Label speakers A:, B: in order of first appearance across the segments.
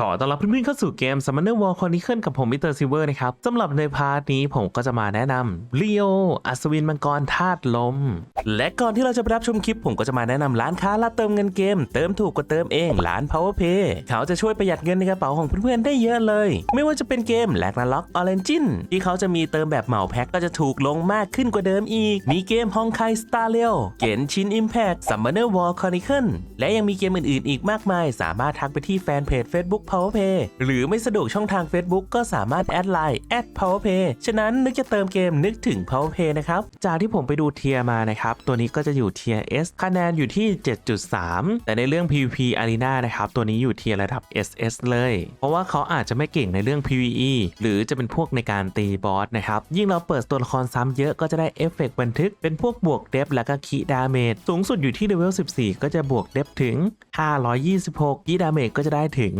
A: ขอต้อนรับเพื่อนๆเข้าสู่เกม Summoner War Chronicle กับผมมิสเตอร์ซิเวอร์นะครับสำหรับในพาร์ทนี้ผมก็จะมาแนะนำ Leo อัศวินมังกรธาตุลม และก่อนที่เราจะไปรับชมคลิป ผมก็จะมาแนะนำร้านค้ารับเติมเงินเกม เติมถูกกว่าเติมเองร้าน PowerPay เขาจะช่วยประหยัดเงินในกระเป๋าของเพื่อนๆได้เยอะเลย ไม่ว่าจะเป็นเกมแลกนาล็อกออเรนจินที่เขาจะมีเติมแบบเหมาแพ็คก็จะถูกลงมากขึ้นกว่าเดิมอีก มีเกมฮองไคสตาร์เลียวเกนชินอิมแพค Summoner War Chronicle และยังมีเกมอื่นๆ อีกมากมาย สามารถทักไปที่แฟนเพจ Facebook PowerPay หรือไม่สะดวกช่องทาง Facebook ก็สามารถแอดไลน์ @powerpay ฉะนั้นนึกจะเติมเกมนึกถึง PowerPay นะครับ จากที่ผมไปดูเทียร์มานะครับ ตัวนี้ก็จะอยู่เทียร์ S คะแนนอยู่ที่ 7.3 แต่ในเรื่อง PVP Arena นะครับ ตัวนี้อยู่เทียร์ระดับ SS เลย เพราะว่าเขาอาจจะไม่เก่งในเรื่อง PVE หรือจะเป็นพวกในการตีบอสนะครับ ยิ่งเราเปิดตัวละครซ้ำเยอะก็จะได้เอฟเฟกต์บันทึกเป็นพวกบวกเดฟและก็คีดาเมจสูงสุดอยู่ที่เลเวล14 ก็จะบวกเดฟถึง 526คีดาเมจก็จะได้ถึง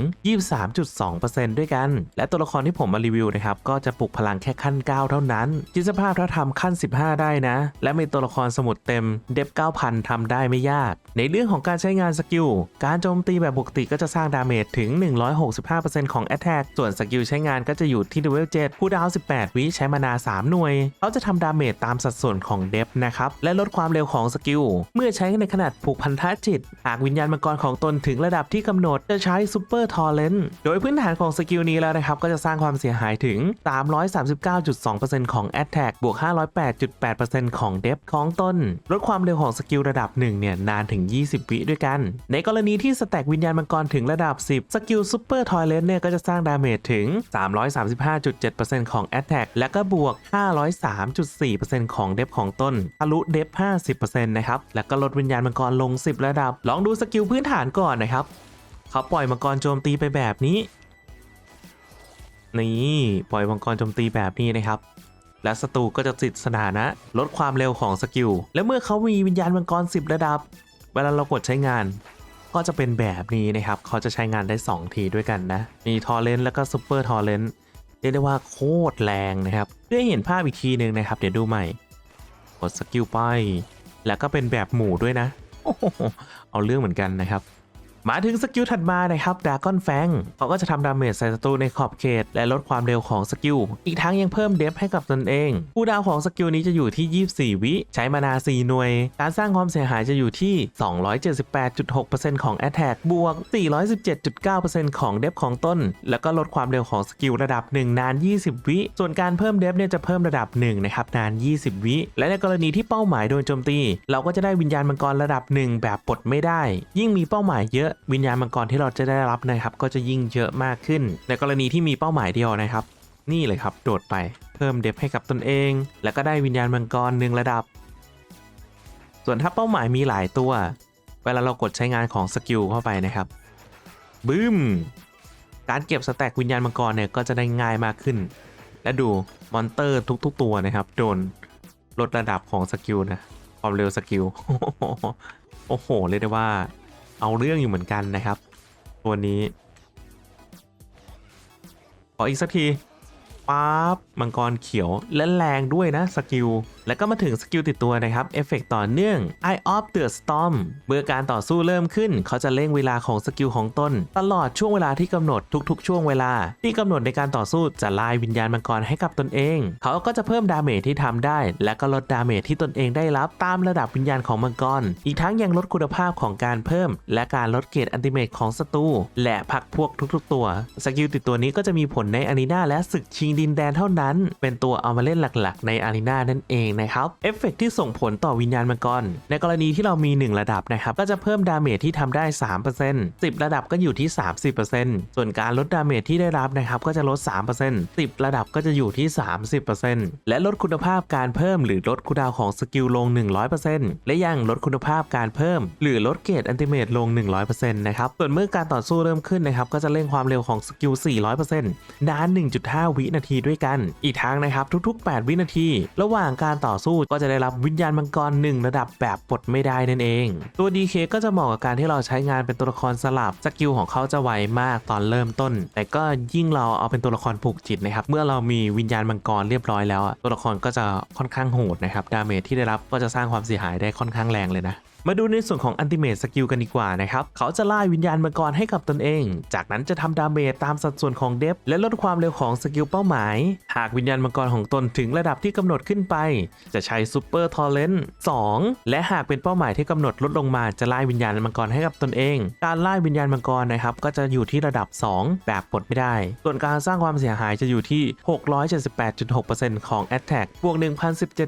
A: 23.2%ด้วยกัน และตัวละครที่ผมมารีวิวนะครับ ก็จะปลุกพลังแค่ขั้น 9 เท่านั้นคิดสภาพถ้าทำขั้น 15 ได้นะ และมีตัวละครสมุดเต็มเดฟ9,000 ทำได้ไม่ยาก ในเรื่องของการใช้งานสกิล การโจมตีแบบปกติก็จะสร้างดาเมจถึง 165%ของ Attack ส่วนสกิลใช้งานก็จะอยู่ที่เลเวล7คูลดาวน์18 วิใช้มานา 3 หน่วย เขาจะทำดาเมจตามสัดส่วนของเดฟนะครับ และลดความเร็วของสกิล เมื่อใช้ในขนาดผูกพันธะจิต หากวิญญาณมังกรของตนถึงระดับที่กำหนดจะใช้ซูเปอร์ทอร์เรนต์โดยพื้นฐานของสกิลนี้แล้วนะครับ ก็จะสร้างความเสียหายถึง 339.2%ของ Attack บวก 508.8%ของเดฟของตนลดความเร็วของสกิลระดับ 1 เนี่ย นานถึง 20 วิด้วยกัน ในกรณีที่สแต็กวิญญาณมังกรถึงระดับ 10 สกิลซูเปอร์ทอยเลนเนี่ย ก็จะสร้างดาเมจถึง 335.7%ของ Attack และก็บวก 503.4%ของเดฟของต้นทะลุเดฟ50%นะครับ แล้วก็ลดวิญญาณมังกรลง 10 ระดับ ลองดูสกิลพื้นฐานก่อนนะครับ เขาปล่อยมังกรโจมตีไปแบบนี้ นี่ปล่อยมังกรโจมตีแบบนี้นะครับ และศัตรูก็จะติดสถานะ ลดความเร็วของสกิล และเมื่อเขามีวิญญาณมังกร 10 ระดับ เวลาเรากดใช้งาน ก็จะเป็นแบบนี้นะครับ เขาจะใช้งานได้ 2 ทีด้วยกันนะ มีทอร์เรนต์แล้วก็ซูเปอร์ทอร์เรนต์เรียกได้ว่าโคตรแรงนะครับ เพื่อให้เห็นภาพอีกทีหนึ่งนะครับ เดี๋ยวดูใหม่ กดสกิลไป แล้วก็เป็นแบบหมู่ด้วยนะ เอาเรื่องเหมือนกันนะครับ มาถึงสกิลถัดมานะครับดากอนแฟงเขาก็จะทำดาเมจใส่ศัตรูในขอบเขต และลดความเร็วของสกิล อีกทั้งยังเพิ่มเดฟให้กับตนเอง ผู้ดาวของสกิลนี้จะอยู่ที่ 24 วิ ใช้มานา 4 หน่วย การสร้างความเสียหายจะอยู่ที่ 278.6%ของ Attack บวก 417.9%ของเดฟของต้น แล้วก็ลดความเร็วของสกิลระดับ 1 นาน 20 วิ ส่วนการเพิ่มเดฟเนี่ยจะเพิ่มระดับ1นะครับนาน 20 วิ และในกรณีที่เป้าหมายโดนโจมตี เราก็จะได้วิญญาณมังกรระดับ 1 แบบปลดไม่ได้ ยิ่งมีเป้าหมายเยอะวิญญาณมังกรที่เราจะได้รับนะครับ ก็จะยิ่งเยอะมากขึ้น ในกรณีที่มีเป้าหมายเดียวนะครับ นี่เลยครับโดดไปเพิ่มเดฟให้กับตนเอง แล้วก็ได้วิญญาณมังกรหนึ่งระดับ ส่วนถ้าเป้าหมายมีหลายตัว เวลาเรากดใช้งานของสกิลเข้าไปนะครับบึ้มการเก็บสแต็กวิญญาณมังกรเนี่ยก็จะได้ง่ายมากขึ้น และดูมอนเตอร์ทุก ๆ ตัวนะครับโดนลดระดับของสกิลนะความเร็วสกิลโอ้โห เรียกได้ว่า เอาเรื่องอยู่เหมือนกันนะครับ ตัวนี้ ขออีกสักทีปั๊บมังกรเขียวและแรงด้วยนะสกิล แล้วก็มาถึงสกิลติดตัวนะครับเอฟเฟกต่อเนื่อง Eye of the Storm เมื่อการต่อสู้เริ่มขึ้น เขาจะเร่งเวลาของสกิลของตนตลอดช่วงเวลาที่กำหนดทุกๆ ช่วงเวลา ที่กำหนดในการต่อสู้จะลายวิญญาณมังกรให้กับตนเอง เขาก็จะเพิ่มดาเมจที่ทำได้ และก็ลดดาเมจที่ตนเองได้รับตามระดับวิญญาณของมังกร อีกทั้งยังลดคุณภาพของการเพิ่ม และการลดเกรดอันติเมตของศัตรูและพักพวกทุกๆ ตัวสกิลติดตัวนี้ก็จะมีผลในอารีนาและศึกชิงดินแดนเท่านั้น เป็นตัวเอามาเล่นหลักๆ ในอารีนานั่นเองนะครับเอฟเฟกที่ส่งผลต่อวิญญาณมังกร ในกรณีที่เรามี 1 ระดับนะครับก็จะเพิ่มดาเมจที่ทำได้ 3% 10 ระดับก็อยู่ที่ 30%ส่วนการลดดาเมจที่ได้รับนะครับก็จะลด 3% 10 ระดับก็จะอยู่ที่ 30%และลดคุณภาพการเพิ่มหรือลดคูดาวของสกิลลง 100%และยังลดคุณภาพการเพิ่ม หรือลดเกรดอันติเมตลง 100%นะครับส่วนเมื่อการต่อสู้เริ่มขึ้นนะครับก็จะเร่งความเร็วของสกิล 400%นาน 1.5 วินาทีด้วยกัน อีกทั้งนะครับทุก ๆ 8 วินาที ระหว่างการต่อสู้ก็จะได้รับวิญญาณมังกรหนึ่งระดับแบบปลดไม่ได้นั่นเอง ตัว DK ก็จะเหมาะกับการที่เราใช้งานเป็นตัวละครสลับสกิลของเขาจะไวมากตอนเริ่มต้น แต่ก็ยิ่งเราเอาเป็นตัวละครผูกจิตนะครับเมื่อเรามีวิญญาณมังกรเรียบร้อยแล้วตัวละครก็จะค่อนข้างโหดนะครับดาเมจที่ได้รับก็จะสร้างความเสียหายได้ค่อนข้างแรงเลยนะ มาดูในส่วนของอันติเม e สกิลกันดีกว่านะครับ เขาจะไล่วิญญาณมังกรให้กับตนเอง จากนั้นจะทำดาเมจตามสัดส่วนของเดฟและลดความเร็วของสกิลเป้าหมาย หากวิญญาณมังกรของตนถึงระดับที่กำหนดขึ้นไป จะใช้ซูเปอร์ทอร์เรนต์2และหากเป็นเป้าหมายที่กำหนดลดลงมาจะไล่วิญญาณมังกรให้กับตนเอง การไล่วิญญาณมังกรนะครับก็จะอยู่ที่ระดับ 2 แบบปลดไม่ได้ ส่วนการสร้างความเสียหายจะอยู่ที่ 678.6%ของ Attack บวก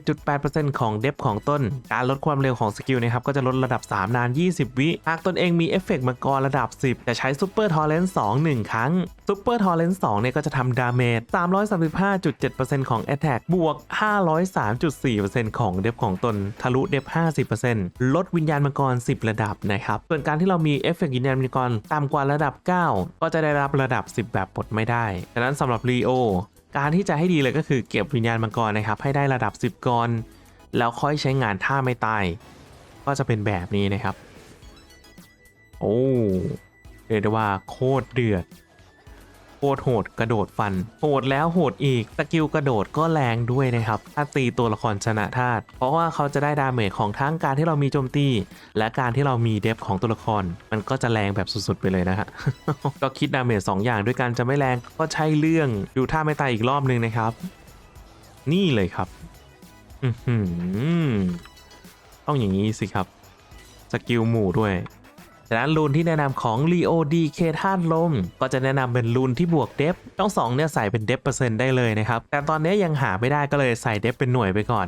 A: 1,017.8%ของเดฟของต้นการลดความเร็วของสกิลนะครับก็จะลดระดับ 3 นาน 20 วิหากตนเองมีเอฟเฟกต์มังกรระดับ 10 จะใช้ซูเปอร์ทอร์เรนต์2 1 ครั้งซูเปอร์ทอร์เรนต์2เนี่ยก็จะทำดาเมจ 335.7%ของ Attack บวก 503.4%ของเดฟของตนทะลุเดฟ50%ลดวิญญาณมังกร 10 ระดับนะครับส่วนการที่เรามีเอฟเฟกต์วิญญาณมังกรต่ำกว่าระดับ 9 ก็จะได้รับระดับ 10 แบบปลดไม่ได้ดังนั้นสำหรับรีโอการที่จะให้ดีเลยก็คือเก็บวิญญาณมังกรนะครับให้ได้ระดับ 10ก่อนแล้วค่อยใช้งานท่าไม่ตาย ก็จะเป็นแบบนี้นะครับ โอ้เรียกได้ว่าโคตรเดือดโคตรโหดกระโดดฟัน โหดแล้วโหดอีกสกิลกระโดดก็แรงด้วยนะครับ ถ้าตีตัวละครชนะธาตุเพราะว่าเขาจะได้ดาเมจของทั้งการที่เรามีโจมตี และการที่เรามีเดฟของตัวละคร มันก็จะแรงแบบสุดๆ ไปเลยนะฮะก็คิดดาเมจสองอย่างด้วยกันจะไม่แรงก็ใช่เรื่องดูท่าไม่ตายอีกรอบนึงนะครับ นี่เลยครับ อือหือ ต้องอย่างนี้สิครับ สกิลหมู่ด้วย จากนั้นรูนที่แนะนำของ Leo DK ธาตุลม ก็จะแนะนำเป็นรูนที่บวกเดฟต้องสองเนี่ยใส่เป็นเดฟเปอร์เซ็นต์ได้เลยนะครับ แต่ตอนนี้ยังหาไม่ได้ก็เลยใส่เดฟเป็นหน่วยไปก่อน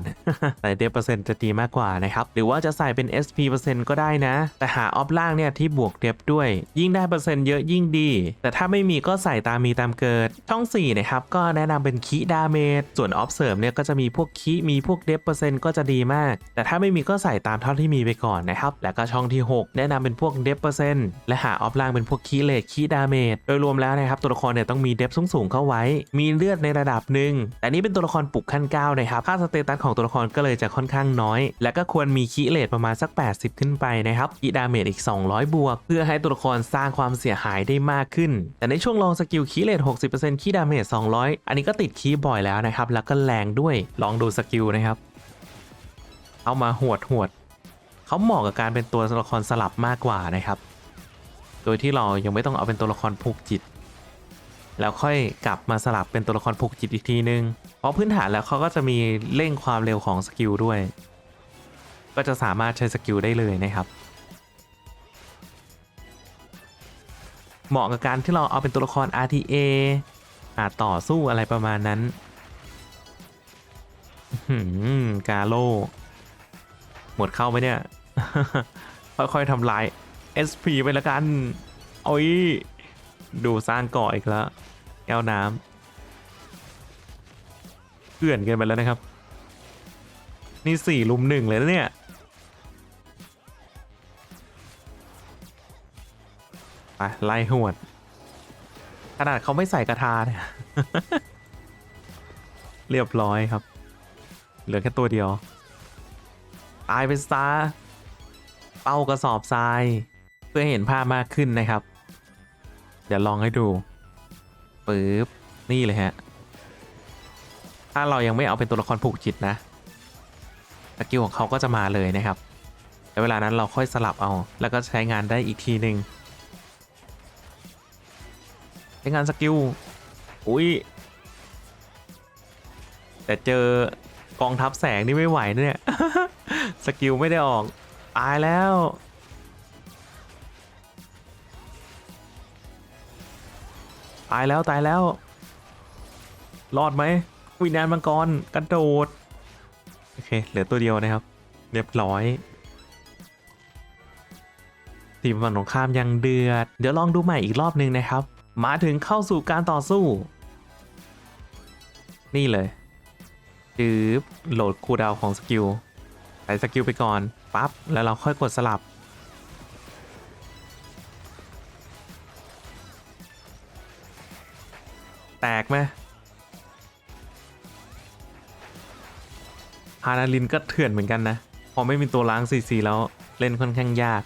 A: ใส่เดฟเปอร์เซ็นต์จะดีมากกว่านะครับ หรือว่าจะใส่เป็น SP เปอร์เซ็นต์ก็ได้นะ แต่หาออฟล่างเนี่ยที่บวกเดฟด้วย ยิ่งได้เปอร์เซ็นต์เยอะยิ่งดี แต่ถ้าไม่มีก็ใส่ตามมีตามเกิด ช่อง4นะครับก็แนะนำเป็นคีดาเมจส่วนออฟเสริมเนี่ยก็จะมีพวกคีมีพวกเดฟเปอร์เซ็นต์ก็จะดีมาก แต่ถ้าไม่มีก็ใส่ตามเท่าที่มีไปก่อนนะครับ แล้วก็ช่องที่ 6 แนะนำเป็นพวกเดฟเปอร์เซ็นต์และหาออฟล่างเป็นพวกคีเลทคีดาเมจโดยรวมแล้วนะครับตัวละครเนี่ยต้องมีเดฟสูงๆเข้าไว้ มีเลือดในระดับหนึ่งแต่นี่เป็นตัวละครปลุกขั้น9นะครับค่าสเตตัสของตัวละครก็เลยจะค่อนข้างน้อย และก็ควรมีคีเลทประมาณสัก 80 ขึ้นไปนะครับคีดาเมจอีก 200 บวก เพื่อให้ตัวละครสร้างความเสียหายได้มากขึ้น แต่ในช่วงลองสกิลคีเลท60%คีดาเมจ200 อันนี้ก็ติดคีบ่อยแล้วนะครับแล้วก็แรงด้วยลองดูสกิลนะครับเอามาหวดหวด เขาเหมาะกับการเป็นตัวละครสลับมากกว่านะครับ โดยที่เรายังไม่ต้องเอาเป็นตัวละครผูกจิต แล้วค่อยกลับมาสลับเป็นตัวละครผูกจิตอีกทีนึง เพราะพื้นฐานแล้วเขาก็จะมีเร่งความเร็วของสกิลด้วย ก็จะสามารถใช้สกิลได้เลยนะครับ เหมาะกับการที่เราเอาเป็นตัวละคร RTA อาจต่อสู้อะไรประมาณนั้นหือกาโลหมดเข้าไหมเนี่ย ค่อยๆทำลาย SP ไปละกันโอ้ยดูสร้างเกาะอีกแล้วแก้วน้ำเกลื่อนกันไปแล้วนะครับ นี่สี่ลุมหนึ่งเลยนะเนี่ยไปไล่หวด ขนาดเขาไม่ใส่กระทาเนี่ย เรียบร้อยครับ เหลือแค่ตัวเดียว ตายไปซะ เป้ากระสอบทราย เพื่อเห็นภาพมากขึ้นนะครับ เดี๋ยวลองให้ดูปึ๊บนี่เลยฮะ ถ้าเรายังไม่เอาเป็นตัวละครผูกจิตนะสกิลของเขาก็จะมาเลยนะครับแต่เวลานั้นเราค่อยสลับเอา แล้วก็ใช้งานได้อีกทีหนึ่งใช้งานสกิล อุ้ย แต่เจอกองทัพแสงนี่ไม่ไหวเนี่ย สกิลไม่ได้ออก ตายแล้ว ตายแล้วตายแล้ว รอดไหมวิญญาณมังกรกระโดด โอเค เหลือตัวเดียวนะครับ เรียบร้อยทีมฝั่งตรงข้ามยังเดือด เดี๋ยวลองดูใหม่อีกรอบนึงนะครับ มาถึงเข้าสู่การต่อสู้ นี่เลยจืบโหลดคูดาวของสกิล ใส่สกิลไปก่อนปั๊บแล้วเราค่อยกดสลับ แตกไหมฮานาลินก็เถื่อนเหมือนกันนะ พอไม่มีตัวล้างซีซีแล้วเล่นค่อนข้างยาก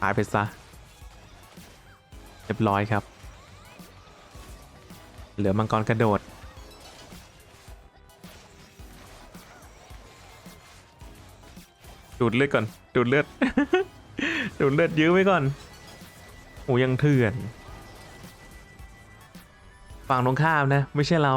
A: ตายไปซะ เรียบร้อยครับ เหลือมังกรกระโดด ดูดเลือดก่อน ดูดเลือด ดูดเลือดยื้อไว้ก่อนโอ้ยังเถื่อน ฝั่งตรงข้ามนะ ไม่ใช่เรา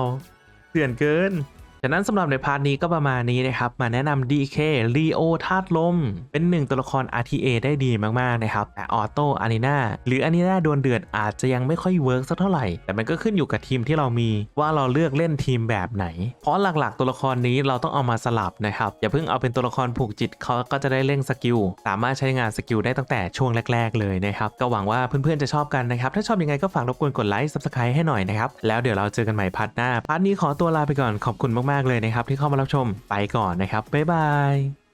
A: เถื่อนเกิน จากนั้นสำหรับในพาร์ทนี้ก็ประมาณนี้นะครับ มาแนะนำ DK Leo ธาตุลม เป็นหนึ่งตัวละคร RTA ได้ดีมากๆนะครับ แต่ออโต้อารีนาหรืออารีนาดวลเดือดอาจจะยังไม่ค่อยเวิร์กสักเท่าไหร่ แต่มันก็ขึ้นอยู่กับทีมที่เรามีว่าเราเลือกเล่นทีมแบบไหน เพราะหลักๆ ตัวละครนี้เราต้องเอามาสลับนะครับ อย่าเพิ่งเอาเป็นตัวละครผูกจิตเขาก็จะได้เล่นสกิล สามารถใช้งานสกิลได้ตั้งแต่ช่วงแรก ๆ เลยนะครับ ก็หวังว่าเพื่อนๆจะชอบกันนะครับ ถ้าชอบยังไงก็ฝากรบกวนกดไลค์ Subscribe ให้หน่อยนะครับ แล้วเดี๋ยวเราเจอกันใหม่พาร์ทหน้า พาร์ทนี้ขอตัวลาไปก่อน ขอบคุณมากๆเลยนะครับที่เข้ามารับชมไปก่อนนะครับบ๊ายบาย